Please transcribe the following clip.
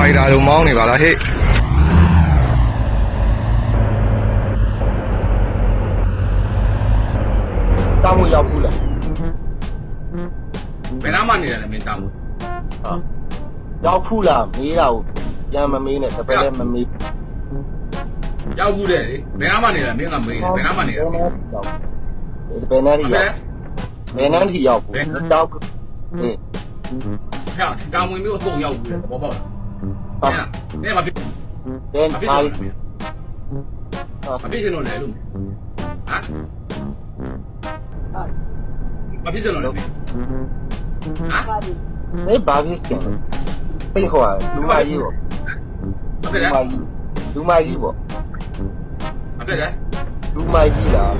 ဖိုက်တာလိုမောင်းနေပါလားဟဲ့တောင်းဖို့ရောက်ဘူးလားဘယ်နားမှနေတယ်လဲမင်းတောင်းဟာရောက်ဘူးလားမေးတာကိုပြန်မမေးနဲ့တပည့်လည်းမမေးရောက်ဘူးတဲ့လေဘယ်နားမှနေတယ်မင်းကမေးတယ်ဘယ်နားမှနေတယ်ဘယ်နဲ့ရောက်ဘယ်နဲ့ဘယ်ရောက်ဘယ်နဲ့ထိရောက်ဘူးတောက်ဟေးဟဲ့တောင်းဝင်မျိုးအကုန်ရောက်ဘူးလေဘောပေါက် ဟာလားတဲ့မဖြစ်ဒဲမဖြစ်အားလို့မဖြစ်ရှင်လို့လေလို့ဟမ်မဖြစ်ရှင်လို့လေဟမ်မေးဘာဖြစ်ကျင်ပိတ်ခေါ်လူမကြီးပေါ့မဖြစ်လဲလူမကြီးပေါ့မဖြစ်လဲလူမကြီးလား